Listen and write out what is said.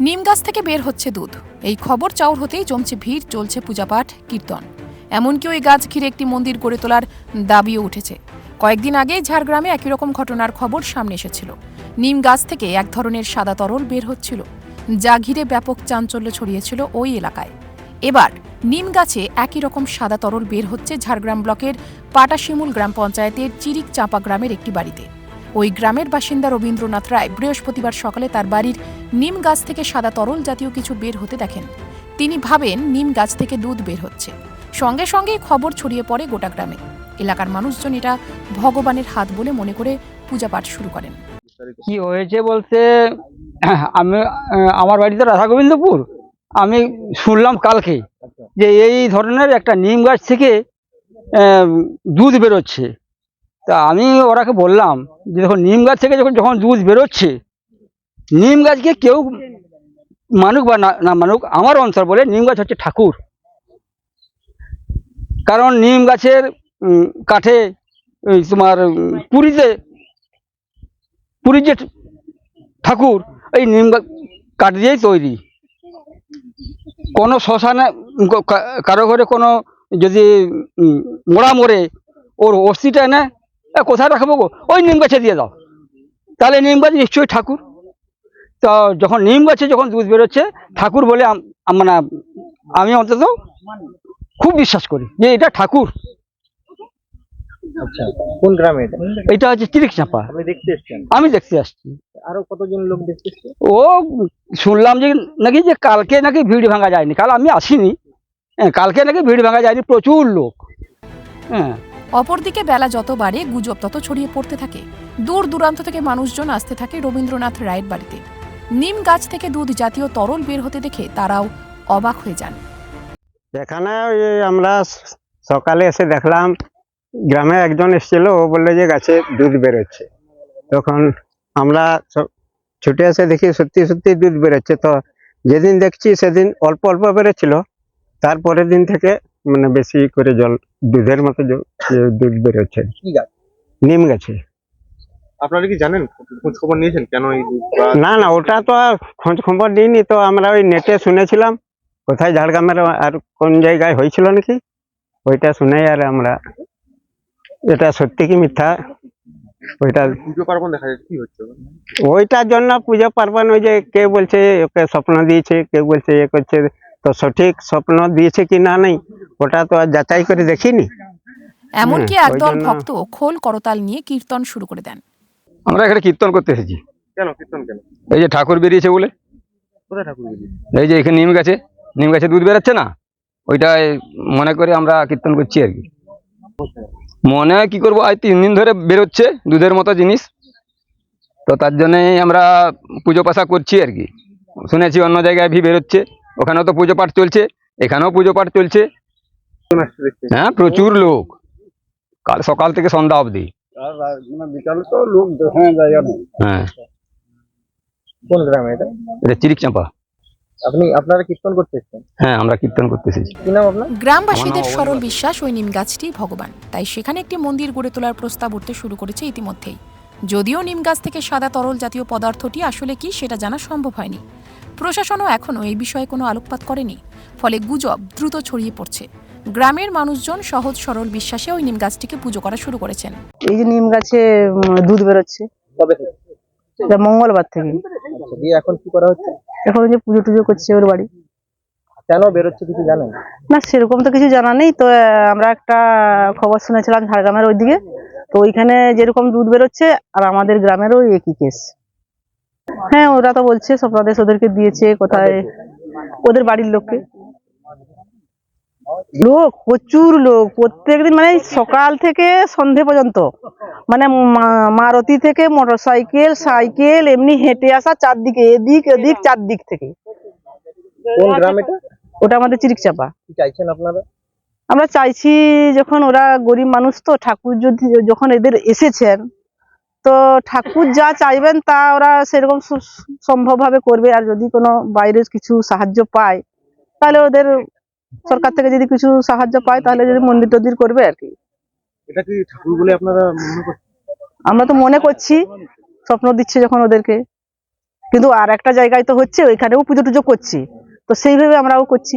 নিম গাছ থেকে বের হচ্ছে দুধ। এই খবর চাউর হতেই জমছে ভিড়, চলছে পূজাপাঠ, কীর্তন। এমনকি ওই গাছ ঘিরে একটি মন্দির গড়ে তোলার দাবিও উঠেছে। কয়েকদিন আগে ঝাড়গ্রামে একই রকম ঘটনার খবর সামনে এসেছিল। নিম গাছ থেকে এক ধরনের সাদা তরল বের হচ্ছিল, যা ঘিরে ব্যাপক চাঞ্চল্য ছড়িয়েছিল ওই এলাকায়। এবার, নিম গাছে একই রকম সাদা তরল বের হচ্ছে ঝাড়গ্রাম ব্লকের পাটাশিমুল গ্রাম পঞ্চায়েতের চিরিক চাপা গ্রামের একটি বাড়িতে। ওই গ্রামের বাসিন্দা রবীন্দ্রনাথ রায় বৃহস্পতিবার সকালে তার বাড়ির নিম গাছ থেকে সাদা তরল জাতীয় কিছু বের হতে দেখেন। তিনি ভাবেন নিম গাছ থেকে দুধ বের হচ্ছে। সঙ্গে সঙ্গেই খবর ছড়িয়ে পড়ে গোটা গ্রামে। এলাকার মানুষজন এটা ভগবানের হাত বলে মনে করে পূজাপাঠ শুরু করেন। কি হয়েছে বলতে আমি, আমার বাড়িতে রাধা গোবিন্দপুর আমি শুনলাম কালকে যে এই ধরনের একটা নিম গাছ থেকে দুধ বেরোচ্ছে। তা আমি ওরাকে বললাম যে দেখো, নিম গাছ থেকে যখন যখন দুধ বেরোচ্ছে, নিম গাছকে কেউ মানুক বা না মানুক, আমার অঞ্চল বলে নিম গাছ হচ্ছে ঠাকুর। কারণ নিম গাছের কাঠে তোমার পুরীতে পুরীর যে ঠাকুর, এই নিম কাঠ দিয়েই তৈরি। কোনো শ্মশানে কারও ঘরে কোনো যদি মোড়া মরে ওর অস্থিটা এনে কোথায় রাখব গো? ওই নিম গাছে দিয়ে দাও তাহলে নিম গাছ নিশ্চয়ই ঠাকুর। তো যখন নিম গাছে যখন দুধ বেরোচ্ছে ঠাকুর বলে মানে আমি অন্তত খুব বিশ্বাস করি যে এটা ঠাকুর। আচ্ছা কোন গ্রামে এটা? এটা হচ্ছে চিরিক চাপা আপনি দেখতে এসছেন আমি। দেখতে আসছি। আরও কতজন লোক দেখতে ও শুনলাম যে নাকি যে কালকে নাকি ভিড় ভাঙা যায়নি। কাল আমি আসিনি। হ্যাঁ, কালকে নাকি ভিড় ভাঙা যায়নি প্রচুর লোক। হ্যাঁ অপরদিকে বেলা যত বাড়ে, গুজব তত ছড়িয়ে পড়তে থাকে। দূর দূরান্ত থেকে মানুষজন আসতে থাকে রবীন্দ্রনাথ রায়ের বাড়িতে। নিম গাছ থেকে দুধ জাতীয় তরল বের হতে দেখে তারাও অবাক হয়ে যান। এখানে আমরা সকালে এসে দেখলাম, গ্রামে একজন এসেছিল, ও বলল যে গাছে দুধ বেরোচ্ছে। তখন আমরা ছুটে এসে দেখি, সত্যি সত্যি দুধ বেরোচ্ছে। তো যেদিন দেখছি, সেদিন অল্প অল্প বেরোচ্ছিল। তারপরের দিন থেকে মানে বেশি করে জল দুধের মতো দুধ বেরোচ্ছে। কি গাছ? নিম গাছে। আপনারা কি জানেন? খোঁজ খবর নিয়েছেন কেন এই না না ওটা তো খোঁজ খবর দিইনি। তো আমরা ওই নেটে শুনেছিলাম। কোথায় ঝাড়গ্রামের আর কোন জায়গায় হয়েছিল নাকি? ওইটা শুনে আর আমরা এটা সত্যি কি মিথ্যা? ওইটা পুজো পার্বণ দেখা যাচ্ছে কি হচ্ছে? ওইটার জন্য পুজো পার্বণ ওই যে কে বলছে ওকে স্বপ্ন দিয়েছে কে বলছে এ করছে। তো সঠিক স্বপ্ন দিয়েছে কি না নেই ওটা তো আর যাচাই করে দেখিনি। এমনকি একদল ভক্ত খোল করতাল নিয়ে কীর্তন শুরু করে দেন? আমরা এখানে কীর্তন করতে এসেছি। কেন? কীর্তন কেন? এই যে ঠাকুর বেরিয়েছে বলে। কোথায় ঠাকুর গেলি এই যে এখানে নিম গাছে নিম গাছে দুধ বেরোচ্ছে না? ওইটাই মনে করে আমরা কীর্তন করছি আর কি। মনে কি করব আজ তিন দিন ধরে বেরোচ্ছে দুধের মতো জিনিস। তো তার জন্যই আমরা পুজো পাশা করছি আর কি। শুনেছি অন্য জায়গায় ভি বেরোচ্ছে। ওখানেও তো পুজো পাঠ চলছে এখানেও পুজো পাঠ চলছে। হ্যাঁ প্রচুর লোক। কাল সকাল থেকে সন্ধ্যা অবধি। বিকালে তো লোক দেখানো যায় না হ্যাঁ। কোন গ্রামে এটা? এটা চিরিক আপনি আপনারা কীর্তন করতে হ্যাঁ আমরা কীর্তন করতে কি নাম আপনার? গ্রামবাসীদের সরল বিশ্বাস ওই নিম গাছটি ভগবান। তাই সেখানে একটি মন্দির গড়ে তোলার প্রস্তাব উঠতে শুরু করেছে ইতিমধ্যেই। যদিও নিম গাছ থেকে সাদা তরল জাতীয় পদার্থটি আসলে কি সেটা জানা সম্ভব হয়নি। প্রশাসনও এখনও এই বিষয়ে কোনো আলোকপাত করেনি। ফলে গুজব দ্রুত ছড়িয়ে পড়ছে। গ্রামের মানুষজন সহজ সরল বিশ্বাসে ওই নিম গাছটিকে পুজো করা শুরু করেছেন। এই যে নিম গাছে দুধ বেরোচ্ছে। এটা মঙ্গলবার থেকে। আচ্ছা, এখন কি করা হচ্ছে? এখন ওই যে পুজো টুজো করছে ওর বাড়ি। কেন বেরোচ্ছে কিছু জানেন? না সেরকম তো কিছু জানা নেই। তো আমরা একটা খবর শুনেছিলাম ঝাড়গ্রামের ওইদিকে। তো ওইখানে যেরকম দুধ বেরোচ্ছে আর আমাদের গ্রামেরও একই কেস হ্যাঁ ওরা তো বলছে স্বপ্নাদেশ ওদেরকে দিয়েছে কোথায়? ওদের বাড়ির লোককে। লোক প্রচুর লোক। প্রত্যেকদিন মানে সকাল থেকে সন্ধে পর্যন্ত। মানে মারুতি থেকে মোটর সাইকেল সাইকেল এমনি হেঁটে আসা চারদিকে এদিক এদিক চারদিক থেকে। কোন গ্রাম এটা? ওটা আমাদের চিরিক চাপা চাইছেন আপনারা? আমরা চাইছি যখন ওরা গরিব মানুষ তো ঠাকুর যদি যখন এদের এসেছেন তো ঠাকুর যা চাইবেন তা ওরা সেরকম সম্ভব ভাবে করবে। আর যদি কোনো বাইরের কিছু সাহায্য পায় তাহলে ওদের সরকার থেকে যদি কিছু সাহায্য পায় তাহলে যদি মন্দির টন্দির করবে আর কি। এটা কি ঠাকুর বলে আপনারা আমরা তো মনে করছি স্বপ্ন দিচ্ছে যখন ওদেরকে। কিন্তু আর একটা জায়গায় তো হচ্ছে ওইখানেও পুজো টুজো করছি। তো সেইভাবে আমরাও করছি।